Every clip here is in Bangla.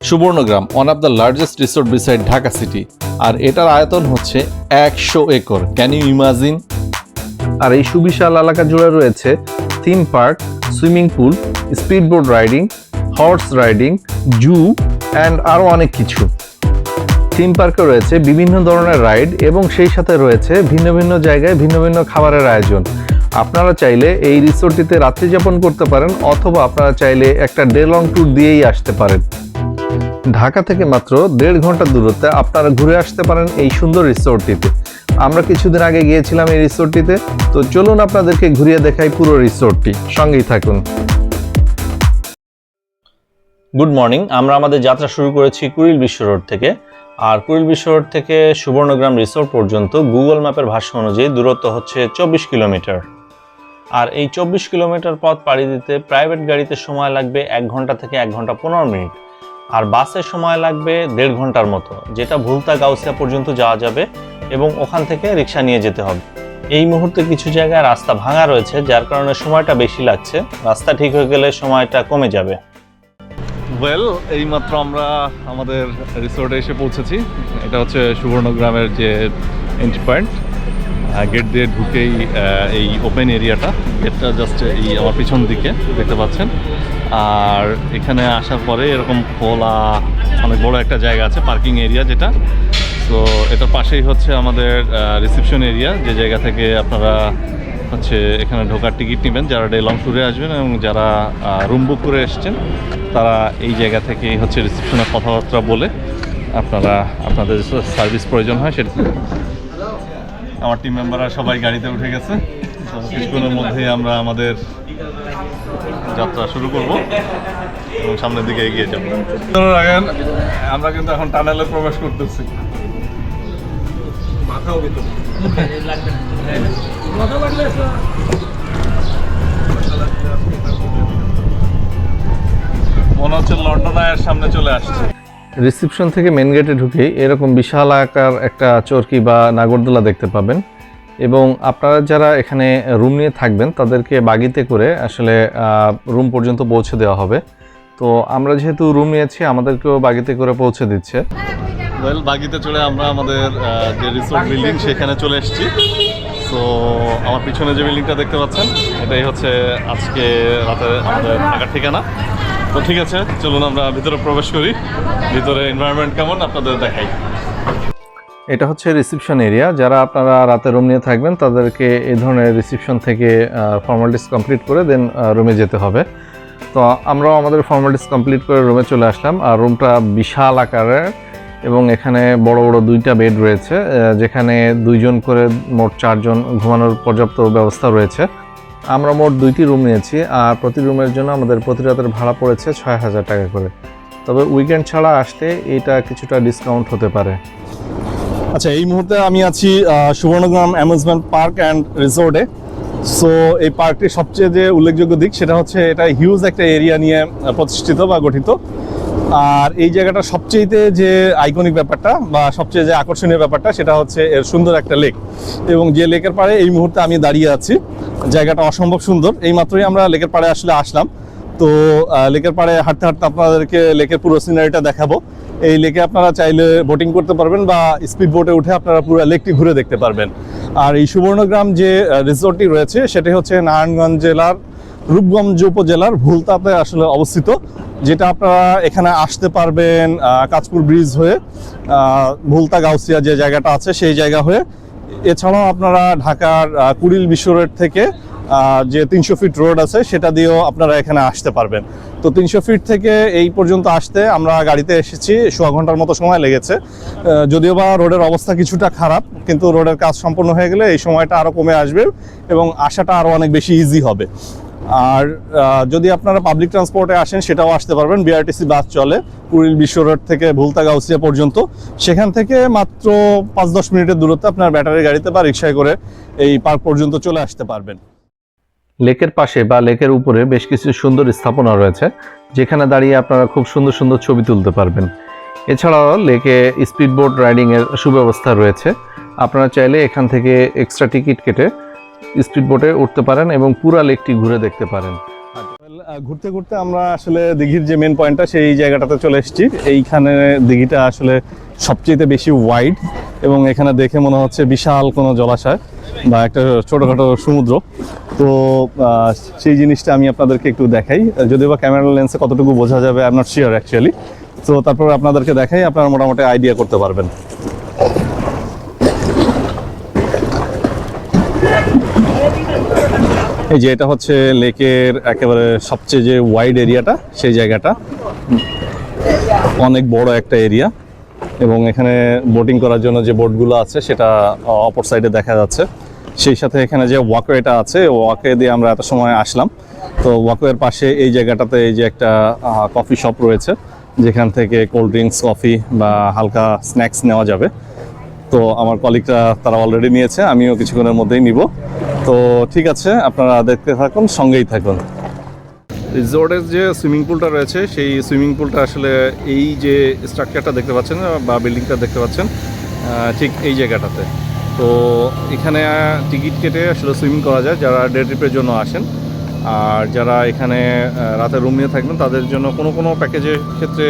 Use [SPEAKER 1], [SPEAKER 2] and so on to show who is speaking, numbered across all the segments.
[SPEAKER 1] Subarnagram one of the largest resort beside Dhaka city আর এটার আয়তন হচ্ছে একশো একর। ক্যান ইউ ইমাজিন আর এই সুবিশাল এলাকা জুড়ে রয়েছে theme park swimming pool speedboat riding horse riding zoo and আরও অনেক কিছু। থিম পার্কে রয়েছে বিভিন্ন ধরনের রাইড এবং সেই সাথে রয়েছে ভিন্ন ভিন্ন জায়গায় ভিন্ন ভিন্ন খাবারের আয়োজন। আপনারা চাইলে এই রিসোর্টটিতে রাত্রি যাপন করতে পারেন, অথবা আপনারা চাইলে একটা ডে লং ট্যুর দিয়েই আসতে পারেন। ঢাকা থেকে মাত্র দেড় ঘণ্টা দূরত্বে আপনারা ঘুরে আসতে পারেন এই সুন্দর রিসোর্টটিতে। আমরা কিছুদিন আগে গিয়েছিলাম এই রিসোর্টটিতে, তো চলুন আপনাদেরকে ঘুরিয়ে দেখাই পুরো রিসোর্টটি। সঙ্গেই থাকুন। গুড মর্নিং আমরা আমাদের যাত্রা শুরু করেছি কুড়িল বিশ্ব রোড থেকে। আর কুড়িল বিশ্ব রোড থেকে সুবর্ণগ্রাম রিসোর্ট পর্যন্ত গুগল ম্যাপের ভাষ্য অনুযায়ী দূরত্ব হচ্ছে চব্বিশ কিলোমিটার। আর এই চব্বিশ কিলোমিটার পথ পাড়ি দিতে প্রাইভেট গাড়িতে সময় লাগবে এক ঘণ্টা থেকে এক ঘণ্টা পনেরো মিনিট। আর বাসে সময় লাগবে দেড় ঘণ্টার মতো, যেটা ভুলতা গাউসিয়া পর্যন্ত যাওয়া যাবে এবং ওখান থেকে রিক্সা নিয়ে যেতে হবে। এই মুহূর্তে কিছু জায়গায় রাস্তা ভাঙা রয়েছে, যার কারণে সময়টা বেশি লাগছে। রাস্তা ঠিক হয়ে গেলে সময়টা কমে যাবে।
[SPEAKER 2] ওয়েল এইমাত্র আমরা আমাদের রিসোর্টে এসে পৌঁছেছি। এটা হচ্ছে সুবর্ণগ্রামের যে এন্ট্রি পয়েন্ট গেট দিয়ে ঢুকেই এই ওপেন এরিয়াটা গেটটা জাস্ট এই আমার পিছন দিকে, দেখতে পাচ্ছেন। আর এখানে আসার পরে এরকম খোলা, অনেক বড় একটা জায়গা আছে পার্কিং এরিয়া যেটা। তো এটার পাশেই হচ্ছে আমাদের রিসেপশন এরিয়া যে জায়গা থেকে আপনারা হচ্ছে এখানে ঢোকার টিকিট নেবেন। যারা ডে লং ট্যুরে আসবেন এবং যারা রুম বুক করে এসছেন, তারা এই জায়গা থেকেই হচ্ছে রিসেপশনে কথাবার্তা বলে আপনারা, আপনাদের সার্ভিস প্রয়োজন হয় সেটা আমার টিম মেম্বাররা সবাই গাড়িতে উঠে গেছে। কিছুক্ষণের মধ্যেই আমরা আমাদের যাত্রা শুরু করব এবং সামনের দিকে এগিয়ে যাব। আমরা কিন্তু এখন টানেলে প্রবেশ করতেছি। মনে হচ্ছে লন্ডন আয়ের সামনে চলে আসছে।
[SPEAKER 1] রিসেপশন থেকে মেন গেটে ঢুকেই এরকম বিশাল আকার একটা চরকি বা নাগরদোলা দেখতে পাবেন। এবং আপনারা যারা এখানে রুম নিয়ে থাকবেন, তাদেরকে বাগিতে করে আসলে রুম পর্যন্ত পৌঁছে দেওয়া হবে। তো আমরা যেহেতু রুম নিয়েছি, আমাদেরকেও বাগিতে করে পৌঁছে দিচ্ছে।
[SPEAKER 2] ওয়েল বাগিতে চলে আমরা আমাদের যে রিসোর্ট বিল্ডিং সেখানে চলে এসেছি। তো আমার পিছনে যে বিল্ডিংটা দেখতে পাচ্ছেন, এটাই হচ্ছে আজকে রাতে আমাদের থাকার ঠিকানা। তো ঠিক আছে, চলুন আমরা ভিতরে প্রবেশ করি। ভিতরে এনভায়রনমেন্ট কেমন, আপনাদের দেখাই।
[SPEAKER 1] এটা হচ্ছে রিসিপশন এরিয়া যারা আপনারা রাতে রুম নিয়ে থাকবেন, তাদেরকে এই ধরনের রিসিপশন থেকে ফর্মালিটিস কমপ্লিট করে দেন রুমে যেতে হবে। তো আমরাও আমাদের ফর্মালিটিস কমপ্লিট করে রুমে চলে আসলাম। আর রুমটা বিশাল আকারের এবং এখানে বড় বড় দুইটা বেড রয়েছে যেখানে দুইজন করে মোট চারজন ঘুমানোর পর্যাপ্ত ব্যবস্থা রয়েছে। আমরা মোট দুইটি রুম নিয়েছি, আর প্রতি রুমের জন্য আমাদের প্রতি রাতের ভাড়া পড়েছে ছয় হাজার টাকা করে। তবে উইকেন্ড ছাড়া আসলে এটা কিছুটা ডিসকাউন্ট হতে পারে।
[SPEAKER 2] আচ্ছা এই মুহূর্তে আমি আছি সুবর্ণগ্রাম অ্যামিউজমেন্ট পার্ক অ্যান্ড রিসোর্টে। সো, এই পার্কটির সবচেয়ে যে উল্লেখযোগ্য দিক সেটা হচ্ছে এটা হিউজ একটা এরিয়া নিয়ে প্রতিষ্ঠিত বা গঠিত। আর এই জায়গাটা সবচেয়েতে যে আইকনিক ব্যাপারটা বা সবচেয়ে যে আকর্ষণীয় ব্যাপারটা সেটা হচ্ছে এর সুন্দর একটা লেক এবং যে লেকের পাড়ে এই মুহূর্তে আমি দাঁড়িয়ে আছি। জায়গাটা অসম্ভব সুন্দর। এই মাত্রই আমরা লেকের পাড়ে আসলে আসলাম। তো লেকের পাড়ে হাঁটতে হাঁটতে আপনাদেরকে লেকের পুরো সিনারিটা দেখাবো। এই লেকে আপনারা চাইলে বোটিং করতে পারবেন বা স্পিড বোটে উঠে আপনারা পুরো লেকটি ঘুরে দেখতে পারবেন। আর এই সুবর্ণগ্রাম যে রিসোর্টটি রয়েছে, সেটি হচ্ছে নারায়ণগঞ্জ জেলার, রূপগঞ্জ উপজেলার ভুলতাতে আসলে অবস্থিত, যেটা আপনারা এখানে আসতে পারবেন কাঁচপুর ব্রিজ হয়ে ভুলতা গাউসিয়া যে জায়গাটা আছে, সেই জায়গা হয়ে এছাড়াও আপনারা ঢাকার কুড়িল বিশ্ব রোড থেকে যে তিনশো ফিট রোড আছে, সেটা দিয়েও আপনারা এখানে আসতে পারবেন। তো তিনশো ফিট থেকে এই পর্যন্ত আসতে আমরা গাড়িতে এসেছি, সোয়া ঘণ্টার মতো সময় লেগেছে। যদিও বা রোডের অবস্থা কিছুটা খারাপ, কিন্তু রোডের কাজ সম্পন্ন হয়ে গেলে এই সময়টা আরও কমে আসবে এবং আসাটা আরও অনেক বেশি ইজি হবে। আর যদি আপনারা পাবলিক ট্রান্সপোর্টে আসেন, সেটাও আসতে পারবেন। বিআরটিসি বাস চলে কুড়িল বিশ্ব রোড থেকে ভুলতা গাউসিয়া পর্যন্ত। সেখান থেকে মাত্র পাঁচ দশ মিনিটের দূরত্বে আপনার ব্যাটারি গাড়িতে বা রিক্সায় করে এই পার্ক পর্যন্ত চলে আসতে পারবেন।
[SPEAKER 1] লেকের পাশে বা লেকের উপরে বেশ কিছু সুন্দর স্থাপনা রয়েছে, যেখানে দাঁড়িয়ে আপনারা খুব সুন্দর সুন্দর ছবি তুলতে পারবেন। এছাড়াও লেকে স্পিড বোট রাইডিং এর সুব্যবস্থা রয়েছে। আপনারা চাইলে এখান থেকে এক্সট্রা টিকিট কেটে স্পিড বোটে উঠতে পারেন এবং পুরা লেকটি ঘুরে দেখতে পারেন।
[SPEAKER 2] ঘুরতে ঘুরতে আমরা আসলে দিঘির যে মেন পয়েন্টটা সেই জায়গাটাতে চলে এসেছি। এইখানে দিঘিটা আসলে সবচেয়ে বেশি ওয়াইড এবং এখানে দেখে মনে হচ্ছে বিশাল কোনো জলাশয় বা একটা ছোটোখাটো সমুদ্র। তো সেই জিনিসটা আমি আপনাদেরকে একটু দেখাই। যদিও বা ক্যামেরা লেন্সে কতটুকু বোঝা যাবে I am not sure actually তো, তারপর আপনাদেরকে দেখাই, আপনারা মোটামুটি আইডিয়া করতে পারবেন। এই যে এটা হচ্ছে লেকের একেবারে সবচেয়ে যে ওয়াইড এরিয়াটা সেই জায়গাটা। অনেক বড় একটা এরিয়া এবং এখানে বোটিং করার জন্য যে বোটগুলো আছে, সেটা অপর সাইডে দেখা যাচ্ছে। সেই সাথে এখানে যে ওয়াকওয়েটা আছে ওয়াকওয়ে দিয়ে আমরা এত সময় আসলাম। তো ওয়াকওয়ের পাশে এই জায়গাটাতে এই যে একটা কফি শপ রয়েছে, যেখান থেকে কোল্ড ড্রিঙ্কস কফি বা হালকা স্ন্যাক্স নেওয়া যাবে। তো আমার কলিগরা তারা অলরেডি নিয়েছে, আমিও কিছুক্ষণের মধ্যেই নিব। তো ঠিক আছে, আপনারা দেখতে থাকুন, সঙ্গেই থাকুন। রিসোর্টের যে সুইমিং পুলটা রয়েছে, সেই সুইমিং পুলটা আসলে এই যে স্ট্রাকচারটা দেখতে পাচ্ছেন, বা বিল্ডিংটা দেখতে পাচ্ছেন ঠিক এই জায়গাটাতে। তো এখানে টিকিট কেটে আসলে সুইমিং করা যায়, যারা ডে ট্রিপের জন্য আসেন। আর যারা এখানে রাতে রুম নিয়ে থাকবেন, তাদের জন্য কোনো কোনো প্যাকেজের ক্ষেত্রে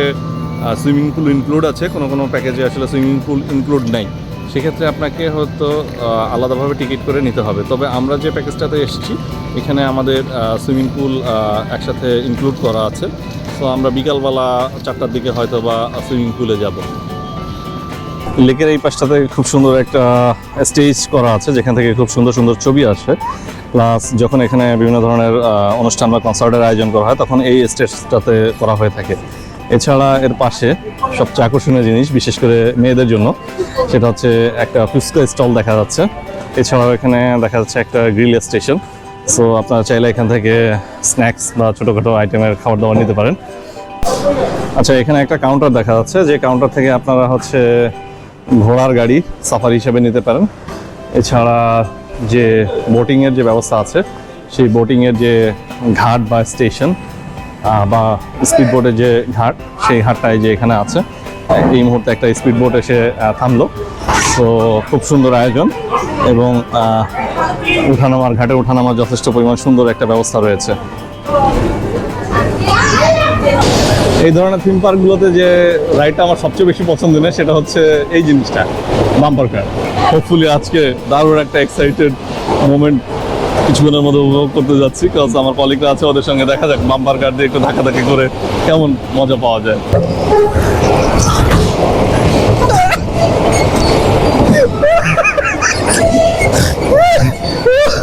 [SPEAKER 2] সুইমিং পুল ইনক্লুড আছে, কোনো কোনো প্যাকেজে আসলে সুইমিং পুল ইনক্লুড নেই। সেক্ষেত্রে আপনাকে হয়তো আলাদাভাবে টিকিট করে নিতে হবে। তবে আমরা যে প্যাকেজটাতে এসেছি, এখানে আমাদের সুইমিং পুল একসাথে ইনক্লুড করা আছে। তো আমরা বিকালবেলা চারটার দিকে হয়তো বা সুইমিং পুলে যাব। লেকের এই পাশটাতে খুব সুন্দর একটা স্টেজ করা আছে, যেখান থেকে খুব সুন্দর সুন্দর ছবি আসে। প্লাস যখন এখানে বিভিন্ন ধরনের অনুষ্ঠান বা কনসার্টের আয়োজন করা হয়, তখন এই স্টেজটাতে করা হয়ে থাকে। এছাড়া এর পাশে সবচেয়ে আকর্ষণীয় জিনিস, বিশেষ করে মেয়েদের জন্য, সেটা হচ্ছে একটা ফুচকা স্টল দেখা যাচ্ছে। এছাড়াও এখানে দেখা যাচ্ছে একটা গ্রিল স্টেশন। সো আপনারা চাইলে এখান থেকে স্ন্যাক্স বা ছোটোখাটো আইটেমের খাবার দাবার নিতে পারেন। আচ্ছা এখানে একটা কাউন্টার দেখা যাচ্ছে। যে কাউন্টার থেকে আপনারা হচ্ছে ঘোড়ার গাড়ি সাফারি হিসেবে নিতে পারেন। এছাড়া যে বোটিংয়ের যে ব্যবস্থা আছে, সেই বোটিংয়ের যে ঘাট বা স্টেশন বা স্পিড বোটের যে ঘাট, সেই ঘাটটাই যে এখানে আছে। এই মুহূর্তে একটা স্পিড বোট এসে থামলো। তো খুব সুন্দর আয়োজন এবং উঠানামার ঘাটে উঠানামার যথেষ্ট পরিমাণ সুন্দর একটা ব্যবস্থা রয়েছে। এই ধরনের থিম পার্কগুলোতে যে রাইডটা আমার সবচেয়ে বেশি পছন্দ নেই, সেটা হচ্ছে এই জিনিসটা বাম্পার কার হোপফুলি আজকে দারুণ একটা এক্সাইটেড মোমেন্ট কিছুক্ষণের মধ্যে উপভোগ করতে যাচ্ছি কারণ আমার কলিগরা আছে, ওদের সঙ্গে দেখা যাক বাম্পার কার্ড দিয়ে একটু ধাক্কাধাক্কি করে কেমন মজা পাওয়া যায়।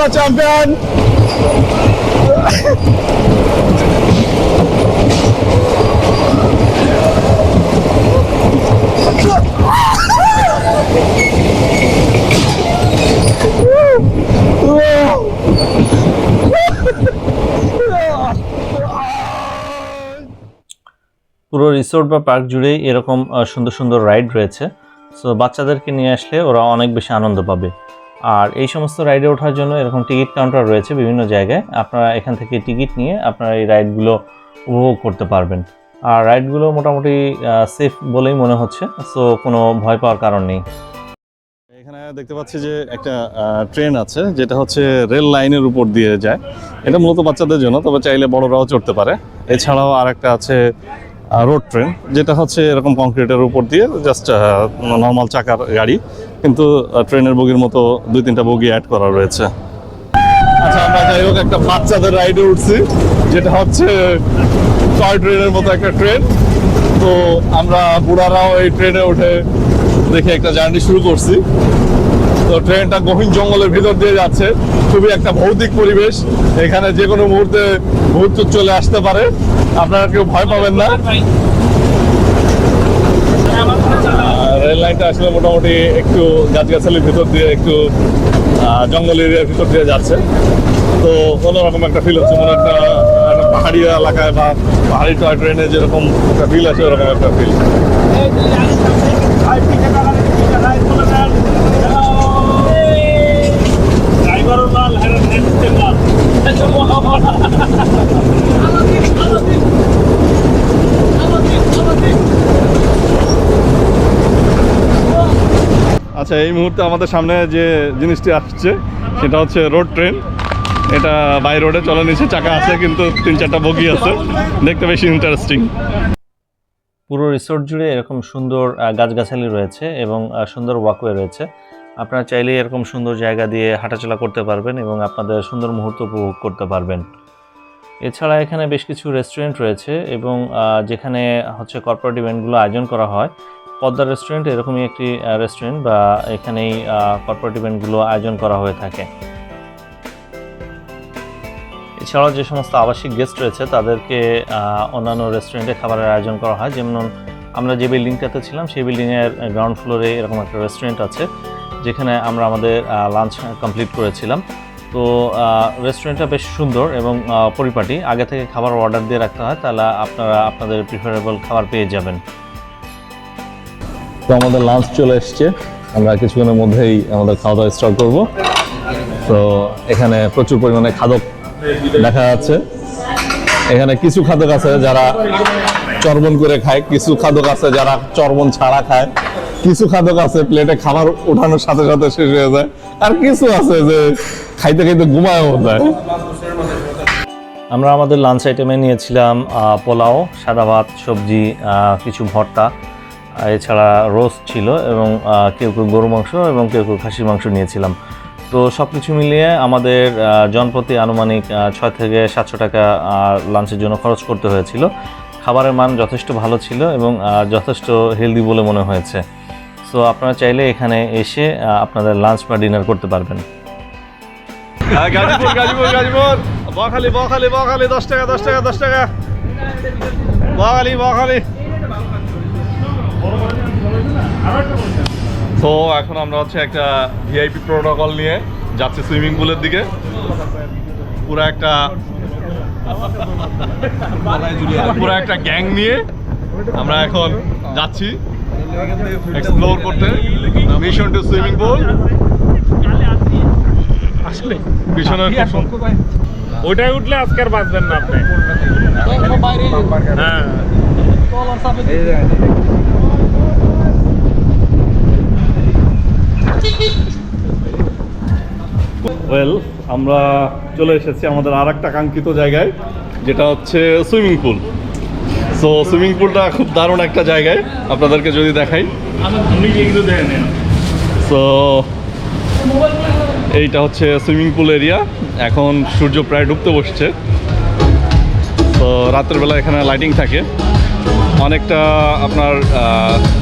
[SPEAKER 2] দ্য চ্যাম্পিয়ন
[SPEAKER 3] পুরো রিসোর্ট বা পার্ক জুড়েই এরকম সুন্দর সুন্দর রাইড রয়েছে। সো বাচ্চাদেরকে নিয়ে আসলে ওরা অনেক বেশি আনন্দ পাবে। আর এই সমস্ত রাইডে ওঠার জন্য এরকম টিকিট কাউন্টার রয়েছে বিভিন্ন জায়গায়। আপনারা এখান থেকে টিকিট নিয়ে আপনারা এই রাইডগুলো উপভোগ করতে পারবেন। আর রাইডগুলো মোটামুটি সেফ বলেই মনে হচ্ছে। সো কোনো ভয় পাওয়ার কারণ নেই।
[SPEAKER 2] এখানে দেখতে পাচ্ছি যে একটা ট্রেন আছে, যেটা হচ্ছে রেল লাইনের উপর দিয়ে যায়। এটা মূলত বাচ্চাদের জন্য, তবে চাইলে বড়রাও চড়তে পারে। এছাড়াও আর একটা আছে রোড ট্রেন যেটা হচ্ছে এরকম কংক্রিটের উপর দিয়ে জাস্ট নর্মাল চাকার গাড়ি। কিন্তু ট্রেনের বগির মতো দুই তিনটা বগি অ্যাড করা রয়েছে। আচ্ছা আমরা যাই হোক, একটা বাচ্চাদের রাইডে উঠছি, যেটা হচ্ছে টয় ট্রেনের মতো একটা ট্রেন তো আমরা বুড়ারাও এই ট্রেনে উঠে দেখে একটা জার্নি শুরু করছি। তো ট্রেনটা গহীন জঙ্গলের ভিতর দিয়ে যাচ্ছে। খুবই একটা ভৌতিক পরিবেশ। এখানে যে কোনো মুহূর্তে ভূত চলে আসতে পারে। আপনারা কেউ ভয় পাবেন না আর রেল লাইনটা আসলে মোটামুটি একটু গাছগাছালির ভিতর দিয়ে একটু জঙ্গল এরিয়ার ভিতর দিয়ে যাচ্ছে। তো অন্যরকম একটা ফিল হচ্ছে, মনে একটা পাহাড়ি এলাকায় বা পাহাড়ি টয় ট্রেনে যেরকম একটা ফিল আছে ওরকম একটা ফিল আচ্ছা এই মুহূর্তে আমাদের সামনে যে জিনিসটি আসছে, সেটা হচ্ছে রোড ট্রেন। এটা বাই রোডে চলে নিচে, চাকা আছে, কিন্তু তিন চারটা বগি আছে। দেখতে বেশি ইন্টারেস্টিং
[SPEAKER 1] পুরো রিসোর্ট জুড়ে এরকম সুন্দর গাছগাছালি রয়েছে এবং সুন্দর ওয়াকওয়ে রয়েছে। আপনারা চাইলে এরকম সুন্দর জায়গা দিয়ে হাঁটাচলা করতে পারবেন এবং আপনাদের সুন্দর মুহূর্ত উপভোগ করতে পারবেন। এছাড়া এখানে বেশ কিছু রেস্টুরেন্ট রয়েছে এবং যেখানে হচ্ছে কর্পোরেট ইভেন্টগুলো আয়োজন করা হয়। পদ্মা রেস্টুরেন্ট এরকমই একটি রেস্টুরেন্ট বা এখানেই কর্পোরেট ইভেন্টগুলো আয়োজন করা হয়ে থাকে। এছাড়াও যে সমস্ত আবাসিক গেস্ট রয়েছে, তাদেরকে অন্যান্য রেস্টুরেন্টে খাবারের আয়োজন করা হয়। যেমন, আমরা যে বিল্ডিংটাতে ছিলাম, সেই বিল্ডিংয়ের গ্রাউন্ড ফ্লোরে এরকম একটা রেস্টুরেন্ট আছে, যেখানে আমরা আমাদের লাঞ্চ কমপ্লিট করেছিলাম। তো রেস্টুরেন্টটা বেশ সুন্দর এবং পরিপাটি। আগে থেকে খাবার অর্ডার দিয়ে রাখতে হয়, তাহলে আপনারা আপনাদের প্রিফারেবল খাবার পেয়ে যাবেন।
[SPEAKER 2] তো আমাদের লাঞ্চ চলে এসছে। আমরা কিছুক্ষণের মধ্যেই আমাদের খাওয়া দাওয়া স্টার্ট করব। তো এখানে প্রচুর পরিমাণে খাদক দেখা যাচ্ছে। এখানে কিছু খাদক আছে যারা চর্বণ করে খায়, কিছু খাদক আছে যারা চর্বণ ছাড়া খায়, কিছু খাদক আছে প্লেটে খাবার ওঠানোর সাথে সাথে শেষ হয়ে যায়, আর কিছু আছে যে খাইতে খাইতে ঘুমায়ও যায়।
[SPEAKER 1] আমরা আমাদের লাঞ্চ আইটেমে নিয়েছিলাম পোলাও, সাদা ভাত, সবজি কিছু ভর্তা। এছাড়া রোস্ট ছিল এবং কেউ কেউ গরু মাংস এবং কেউ কেউ খাসির মাংস নিয়েছিলাম। তো সব কিছু মিলিয়ে আমাদের জনপ্রতি আনুমানিক ছয় থেকে সাতশো টাকা লাঞ্চের জন্য খরচ করতে হয়েছিল। খাবারের মান যথেষ্ট ভালো ছিল এবং যথেষ্ট হেলদি বলে মনে হয়েছে। সো আপনারা চাইলে এখানে এসে আপনাদের লাঞ্চ বা ডিনার করতে পারবেন।
[SPEAKER 2] হ্যাঁ, বখালি বখালি বখালি দশ টাকা দশ টাকা দশ টাকা। বখালি বখালি। তো এখন আমরা হচ্ছে একটা ভিআইপি প্রোটোকল নিয়ে যাচ্ছি সুইমিং পুলের দিকে। পুরো একটা পুরো একটা গ্যাং নিয়ে আমরা এখন যাচ্ছি এক্সপ্লোর করতে। মিশন টু সুইমিং পুল খুব
[SPEAKER 4] ওইটাই উঠলে আজকে আর বাঁচবেন না আপনি। হ্যাঁ।
[SPEAKER 2] ওয়েল আমরা চলে এসেছি আমাদের আর একটা কাঙ্ক্ষিত জায়গায়, যেটা হচ্ছে সুইমিং পুল। সো সুইমিং পুলটা খুব দারুণ একটা জায়গায়, আপনাদেরকে যদি দেখাই। সো এইটা হচ্ছে সুইমিং পুল এরিয়া। এখন সূর্য প্রায় ডুবতে বসছে। তো রাতের বেলা এখানে লাইটিং থাকে। অনেকটা আপনার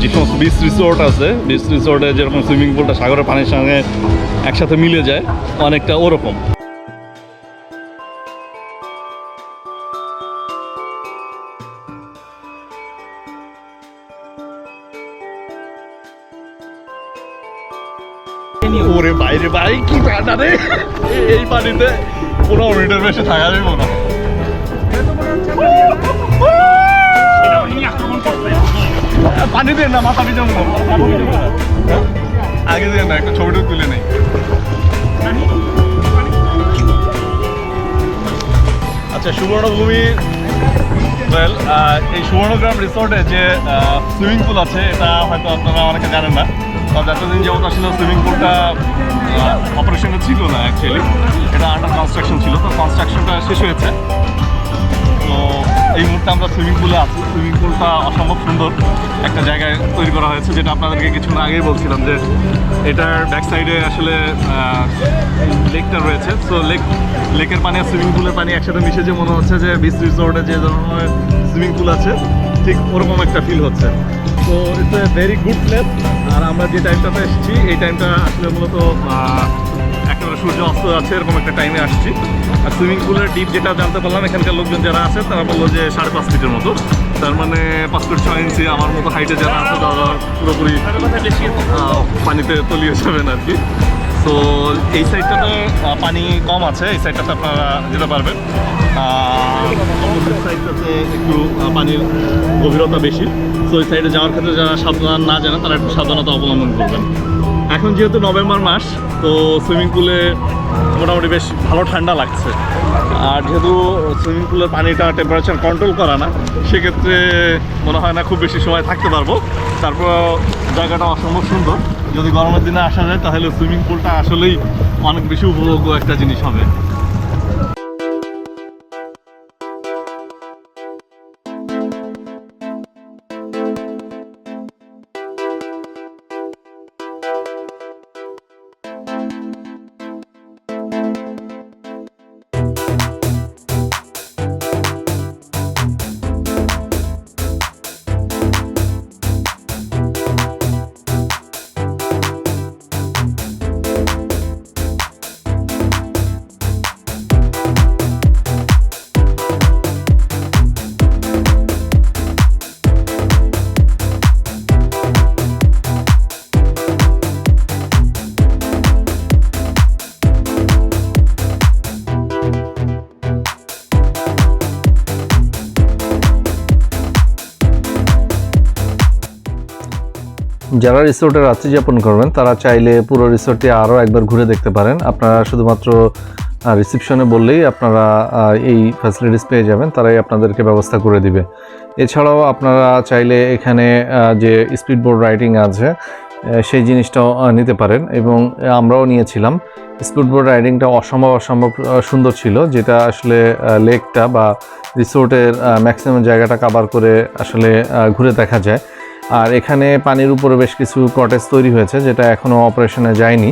[SPEAKER 2] যে সমস্ত বিচ রিসোর্ট আছে বিচ রিসোর্টে যেরকম সুইমিং পুলটা সাগরের পানির সঙ্গে একসাথে মিলে যায়, অনেকটা ওরকম। ওরে বাইরে, ভাই, কি রে? এই পানিতে বেশি থাকা যাবে না। পানি দিয়ে না, মাথা আগে দিয়ে না, একটা ছবিটা তুলে নেই। আচ্ছা সুবর্ণভূমি ওয়েল এই সুবর্ণগ্রাম রিসোর্টে যে সুইমিং পুল আছে, এটা হয়তো আপনারা অনেকে জানেন না। কারণ এতদিন যাবত আসলে সুইমিং পুলটা অপারেশনে ছিল না অ্যাকচুয়ালি এটা আন্ডার কনস্ট্রাকশন ছিল, তো কনস্ট্রাকশনটা শেষ হয়েছে। তো এই মুহূর্তে আমরা সুইমিং পুলে আছি। সুইমিং পুলটা অসম্ভব সুন্দর একটা জায়গায় তৈরি করা হয়েছে, যেটা আপনাদেরকে কিছুক্ষণ আগেই বলছিলাম যে এটার ব্যাক সাইডে আসলে লেকটা রয়েছে। তো লেক লেকের পানি আর সুইমিং পুলের পানি একসাথে মিশে যে মনে হচ্ছে যে বিচ রিসোর্টে যে ধরনের সুইমিং পুল আছে, ঠিক ওরকম একটা ফিল হচ্ছে। তো it's a very good place আর আমরা যে টাইমটাতে এসেছি, এই টাইমটা আসলে মূলত সূর্য অস্ত যাচ্ছে, এরকম একটা টাইমে আসছি। আর সুইমিং পুলের ডিপ যেটা জানতে পারলাম, এখানকার লোকজন যারা আছে, তারা বলল যে সাড়ে পাঁচ ফিটের মতো। তার মানে পাঁচ ফুট ছয় ইঞ্চি আমার মতো হাইটে যারা আছে, তারা পুরোপুরি পানিতে তলিয়ে যাবেন আর কি। তো এই সাইডটাতে পানি কম আছে, এই সাইডটাতে আপনারা যেতে পারবেন। সাইডটাতে একটু পানির গভীরতা বেশি। তো ওই সাইডে যাওয়ার ক্ষেত্রে যারা সাবধান না জানে তারা একটু সাবধানতা অবলম্বন করবেন। এখন যেহেতু নভেম্বর মাস, তো সুইমিং পুলে মোটামুটি বেশ ভালো ঠান্ডা লাগছে। আর যেহেতু সুইমিং পুলের পানিটা টেম্পারেচার কন্ট্রোল করা না, সেক্ষেত্রে মনে হয় না খুব বেশি সময় থাকতে পারব। তারপর জায়গাটা অসম্ভব সুন্দর। যদি গরমের দিনে আসা যায়, তাহলে সুইমিং পুলটা আসলেই অনেক বেশি উপভোগ্য একটা জিনিস হবে।
[SPEAKER 1] যারা রিসোর্টে রাত্রি যাপন করবেন, তারা চাইলে পুরো রিসোর্টটি আরও একবার ঘুরে দেখতে পারেন। আপনারা শুধুমাত্র রিসিপশনে বললেই আপনারা এই ফ্যাসিলিটিস পেয়ে যাবেন, তারাই আপনাদেরকে ব্যবস্থা করে দিবে। এছাড়াও আপনারা চাইলে এখানে যে স্পিড বোর্ড রাইডিং আছে সেই জিনিসটাও নিতে পারেন এবং আমরাও নিয়েছিলাম। স্পিড বোর্ড রাইডিংটা অসম্ভব অসম্ভব সুন্দর ছিল, যেটা আসলে লেকটা বা রিসোর্টের ম্যাক্সিমাম জায়গাটা কাভার করে আসলে ঘুরে দেখা যায়। আর এখানে পানির উপরে বেশ কিছু কটেজ তৈরি হয়েছে, যেটা এখনও অপারেশনে যায়নি।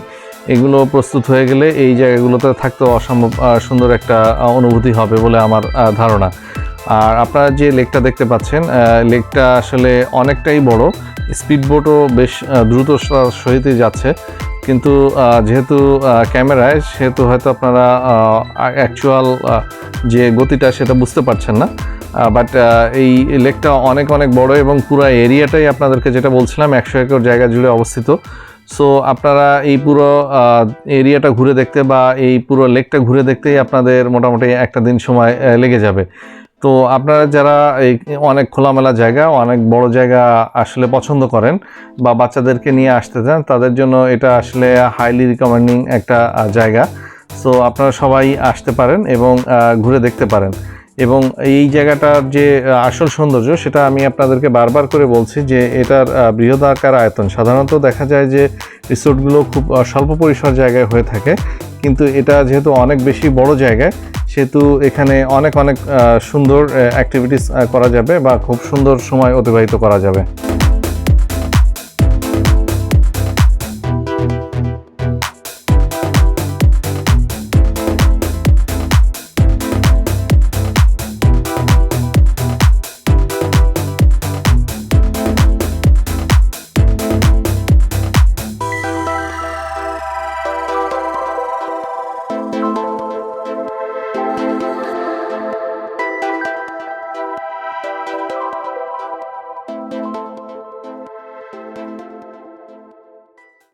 [SPEAKER 1] এগুলো প্রস্তুত হয়ে গেলে এই জায়গাগুলোতে থাকতে অসম্ভব সুন্দর একটা অনুভূতি হবে বলে আমার ধারণা। আর আপনারা যে লেকটা দেখতে পাচ্ছেন লেকটা আসলে অনেকটাই বড়। স্পিড বোটও বেশ দ্রুত সহিতই যাচ্ছে। কিন্তু যেহেতু ক্যামেরায়, সেহেতু হয়তো আপনারা অ্যাকচুয়াল যে গতিটা, সেটা বুঝতে পারছেন না। বাট এই লেকটা অনেক অনেক বড় এবং পুরো এরিয়াটাই আপনাদেরকে যেটা বলছিলাম, একশো একর জায়গা জুড়ে অবস্থিত। সো আপনারা এই পুরো এরিয়াটা ঘুরে দেখতে বা এই পুরো লেকটা ঘুরে দেখতেই আপনাদের মোটামুটি একটা দিন সময় লেগে যাবে। তো আপনারা যারা এই অনেক খোলামেলা জায়গা, অনেক বড় জায়গা আসলে পছন্দ করেন বা বাচ্চাদেরকে নিয়ে আসতে চান, তাদের জন্য এটা আসলে হাইলি রিকমেন্ডিং একটা জায়গা। সো আপনারা সবাই আসতে পারেন এবং ঘুরে দেখতে পারেন। এবং এই জায়গাটার যে আসল সৌন্দর্য, সেটা আমি আপনাদেরকে বারবার করে বলছি যে, এটার বৃহদাকার আয়তন। সাধারণত দেখা যায় যে, রিসোর্টগুলো খুব স্বল্প পরিসর জায়গায় হয়ে থাকে। কিন্তু এটা যেহেতু অনেক বেশি বড় জায়গায় সেহেতু এখানে অনেক অনেক সুন্দর অ্যাক্টিভিটিস করা যাবে বা খুব সুন্দর সময় অতিবাহিত করা যাবে।